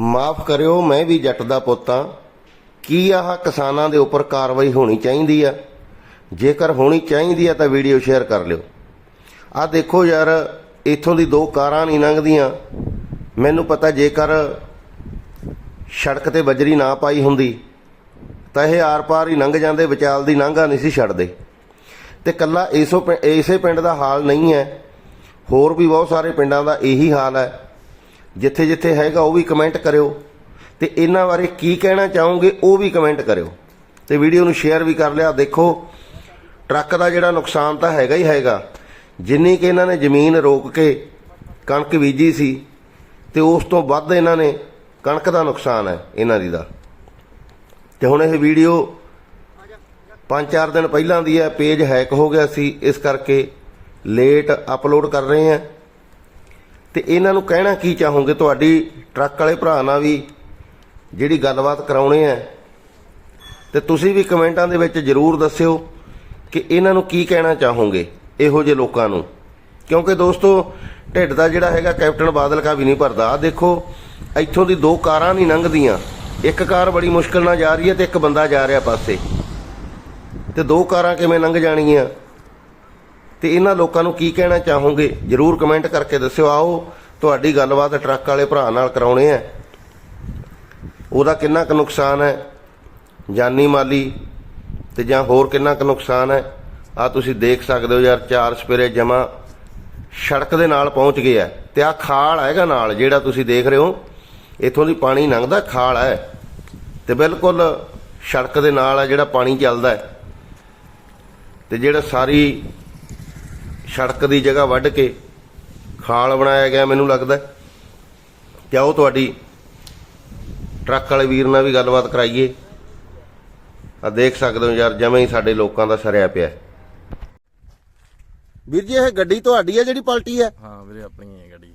ਮਾਫ ਕਰਿਓ, ਮੈਂ ਵੀ ਜੱਟ ਦਾ ਪੁੱਤ ਹਾਂ। ਕੀ ਆਹ ਕਿਸਾਨਾਂ ਦੇ ਉੱਪਰ ਕਾਰਵਾਈ ਹੋਣੀ ਚਾਹੀਦੀ ਆ? ਜੇਕਰ ਹੋਣੀ ਚਾਹੀਦੀ ਆ, ਤਾਂ ਵੀਡੀਓ ਸ਼ੇਅਰ ਕਰ ਲਿਓ। ਆ ਦੇਖੋ ਯਾਰ, ਇੱਥੋਂ ਦੀ ਦੋ ਕਾਰਾਂ ਨਹੀਂ ਲੰਘਦੀਆਂ। ਮੈਨੂੰ ਪਤਾ ਜੇਕਰ ਸੜਕ ਤੇ ਬਜਰੀ ਨਾ ਪਾਈ ਹੁੰਦੀ, ਤਾਂ ਇਹ ਆਰ-ਪਾਰ ਹੀ ਲੰਘ ਜਾਂਦੇ, ਵਿਚਾਲ ਦੀ ਲੰਘਾ ਨਹੀਂ ਸੀ ਛੱਡਦੇ। ਤੇ ਕੱਲਾ ਇਸੋ ਪਿੰ- ਇਸੇ ਪਿੰਡ ਦਾ ਹਾਲ ਨਹੀਂ ਹੈ। ਹੋਰ ਵੀ ਬਹੁਤ ਸਾਰੇ ਪਿੰਡਾਂ ਦਾ ਇਹੀ ਹਾਲ ਹੈ। ਜਿੱਥੇ ਜਿੱਥੇ ਹੈਗਾ ਉਹ ਵੀ ਕਮੈਂਟ ਕਰਿਓ। ਤੇ ਇਹਨਾਂ ਬਾਰੇ ਕੀ ਕਹਿਣਾ ਚਾਹੋਗੇ, ਉਹ ਵੀ ਕਮੈਂਟ ਕਰਿਓ। ਤੇ ਵੀਡੀਓ ਨੂੰ ਸ਼ੇਅਰ ਵੀ ਕਰ ਲਿਆ। ਦੇਖੋ, ਟਰੱਕ ਦਾ ਜਿਹੜਾ ਨੁਕਸਾਨ ਤਾਂ ਹੈਗਾ ਹੀ ਹੈਗਾ। ਜਿੰਨੀ ਕਿ ਇਹਨਾਂ ਨੇ ਜ਼ਮੀਨ ਰੋਕ ਕੇ ਕਣਕ ਬੀਜੀ ਸੀ, ਤੇ ਉਸ ਤੋਂ ਵੱਧ ਇਹਨਾਂ ਨੇ ਕਣਕ ਦਾ ਨੁਕਸਾਨ ਹੈ ਇਹਨਾਂ ਦੀ ਦਾ। ਤੇ ਹੁਣ ਇਹ ਵੀਡੀਓ ਪੰਜ ਚਾਰ ਦਿਨ ਪਹਿਲਾਂ ਦੀ ਹੈ, ਪੇਜ ਹੈਕ ਹੋ ਗਿਆ ਸੀ। ਇਸ ਕਰਕੇ ਲੇਟ ਅਪਲੋਡ ਕਰ ਰਹੇ ਹਾਂ। ਤੇ ਇਹਨਾਂ ਨੂੰ ਕਹਿਣਾ ਕੀ ਚਾਹੋਗੇ? ਤੁਹਾਡੀ ਟਰੱਕ ਵਾਲੇ ਭਰਾ ਨਾਲ ਵੀ ਜਿਹੜੀ ਗੱਲਬਾਤ ਕਰਾਉਣੀ ਹੈ, ਤੇ ਤੁਸੀਂ ਵੀ ਕਮੈਂਟਾਂ ਦੇ ਵਿੱਚ ਜਰੂਰ ਦੱਸਿਓ ਕਿ ਇਹਨਾਂ ਨੂੰ ਕੀ ਕਹਿਣਾ ਚਾਹੋਗੇ ਇਹੋ ਜਿਹੇ ਲੋਕਾਂ ਨੂੰ। ਕਿਉਂਕਿ ਦੋਸਤੋ, ਢਿੱਡ ਦਾ ਜਿਹੜਾ ਹੈਗਾ ਕੈਪਟਨ ਬਾਦਲ ਕਾ ਵੀ ਨਹੀਂ ਭਰਦਾ। ਆ ਦੇਖੋ, ਇੱਥੋਂ ਦੀ ਦੋ ਕਾਰਾਂ ਨਹੀਂ ਲੰਘਦੀਆਂ। ਇੱਕ ਕਾਰ ਬੜੀ ਮੁਸ਼ਕਲ ਨਾਲ ਜਾ ਰਹੀ ਹੈ ਤੇ ਇੱਕ ਬੰਦਾ ਜਾ ਰਿਹਾ ਪਾਸੇ। ਤੇ ਦੋ ਕਾਰਾਂ ਕਿਵੇਂ ਲੰਘ ਜਾਣਗੀਆਂ ਤੇ ਇਹਨਾਂ ਲੋਕਾਂ ਨੂੰ ਕੀ ਕਹਿਣਾ ਚਾਹੋਗੇ? ਜਰੂਰ ਕਮੈਂਟ ਕਰਕੇ ਦੱਸਿਓ। ਆਓ, ਤੁਹਾਡੀ ਗੱਲਬਾਤ ਟਰੱਕ ਵਾਲੇ ਭਰਾ ਨਾਲ ਕਰਾਉਣੇ ਆ। ਉਹਦਾ ਕਿੰਨਾ ਕੁ ਨੁਕਸਾਨ ਹੈ? ਜਾਨੀ ਮਾਲੀ ਤੇ ਜਾਂ ਹੋਰ ਕਿੰਨਾ ਕੁ ਨੁਕਸਾਨ ਹੈ? ਆ ਤੁਸੀਂ ਦੇਖ ਸਕਦੇ ਹੋ ਯਾਰ, ਚਾਰ ਸਪੇਰੇ ਜਮਾ ਸੜਕ ਦੇ ਨਾਲ ਪਹੁੰਚ ਗਿਆ ਤੇ ਆ ਖਾਲ ਹੈਗਾ ਨਾਲ, ਜਿਹੜਾ ਤੁਸੀਂ ਦੇਖ ਰਹੇ ਹੋ, ਇੱਥੋਂ ਦੀ ਪਾਣੀ ਲੰਘਦਾ, ਖਾਲ ਹੈ। ਤੇ ਬਿਲਕੁਲ ਸੜਕ ਦੇ ਨਾਲ ਹੈ ਜਿਹੜਾ ਪਾਣੀ ਚੱਲਦਾ ਹੈ। ਤੇ ਜਿਹੜਾ ਸਾਰੀ ਸੜਕ ਦੀ ਜਗ੍ਹਾ ਵੱਢ ਕੇ ਖਾਲ ਬਣਾਇਆ ਗਿਆ ਮੈਨੂੰ ਲੱਗਦਾ ਆਓ ਤੁਹਾਡੀ ਟਰੱਕ ਵਾਲੇ ਵੀਰ ਨਾਲ ਵੀ ਗੱਲਬਾਤ ਕਰਾਈਏ। ਆ ਦੇਖ ਸਕਦੇ ਹੋ ਯਾਰ ਜਮੇ ਹੀ ਸਾਡੇ ਲੋਕਾਂ ਦਾ ਸਰਿਆ ਪਿਆ ਵੀਰ ਜੀ ਇਹ ਗੱਡੀ ਤੁਹਾਡੀ ਹੈ ਜਿਹੜੀ ਪਲਟੀ ਹੈ? ਹਾਂ ਵੀਰੇ ਆਪਣੀ ਹੀ ਗੱਡੀ।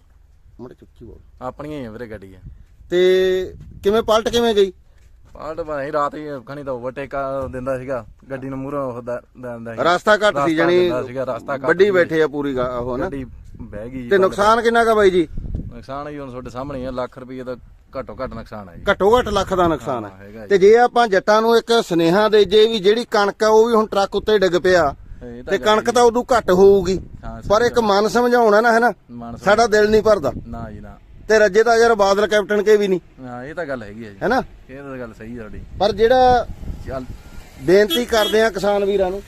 ਮੜੇ ਚੁੱਕੀ ਬੋਲ। ਆਪਣੀ ਹੈ ਵੀਰੇ ਗੱਡੀ ਹੈ। ਤੇ ਕਿਵੇਂ ਪਲਟ ਕਿਵੇਂ ਗਈ? ਪਾਲਟ ਬਣਾਈ ਰਾਤ ਹੀ ਖਣੀ ਤਾਂ ਓਵਰਟੇਕ ਦਿੰਦਾ ਸੀਗਾ ਗੱਡੀ ਨੂੰ ਮੂਹਰੋਂ ਦਿੰਦਾ ਸੀ। ਰਸਤਾ ਘੱਟ ਸੀ ਰਸਤਾ ਜਣੀ ਦਿੰਦਾ ਸੀਗਾ, ਰਸਤਾ ਘੱਟ ਵੱਡੀ ਸੀ। ਬੈਠੇ ਆ ਪੂਰੀ ਗਾ- ਉਹ ਨਾ। ਗੱਡੀ ਬਹਿ ਗਈ ਤੇ ਨੁਕਸਾਨ ਕਿੰਨਾ ਕਾ ਬਾਈ ਜੀ? ਨੁਕਸਾਨ ਹੀ ਹੁਣ ਤੁਹਾਡੇ ਸਾਹਮਣੇ ਹੀ ਹੈ ਲੱਖ ਰੁਪਏ ਦਾ ਘੱਟੋ ਘੱਟ ਨੁਕਸਾਨ ਹੈ ਜੀ। ਘੱਟੋ ਘੱਟ ਲੱਖ ਦਾ ਨੁਕਸਾਨ ਹਾਂ, ਹੈ ਹੈਗਾ ਜੀ। ਤੇ ਜੇ। ਆਪਾਂ ਜੱਟਾਂ ਨੂੰ ਇੱਕ ਸਨੇਹਾ ਦੇ ਜੇ ਵੀ ਜਿਹੜੀ ਕਣਕ ਆ ਉਹ ਵੀ ਹੁਣ ਟਰੱਕ ਉੱਤੇ ਡਿੱਗ ਪਿਆ ਇਹ ਤੇ ਕਣਕ ਤਾਂ ਉਦੋਂ ਘੱਟ ਹੋਊਗੀ। ਹਾਂ, ਪਰ ਇੱਕ ਮਨ ਸਮਝਾਉਣਾ ਨਾ ਹੈ ਨਾ ਮਨ ਸਾਡਾ ਦਿਲ ਨਹੀਂ ਭਰਦਾ। ਨਾ ਜੀ ਨਾ। ਤੇ ਰੱਜੇ ਦਾ ਯਾਰ ਬਾਦਲ ਕੈਪਟਨ ਕੇ ਵੀ ਨਹੀਂ। ਹਾਂ ਇਹ ਤਾਂ ਗੱਲ ਹੈਗੀ ਹੈ ਜੀ। ਹੈ ਨਾ ਇਹ ਤਾਂ ਗੱਲ ਸਹੀ ਹੈ ਤੁਹਾਡੀ। ਪਰ ਜਿਹੜਾ ਚੱਲ। ਬੇਨਤੀ ਕਰਦੇ ਆ ਕਿਸਾਨ ਵੀਰਾਂ ਨੂੰ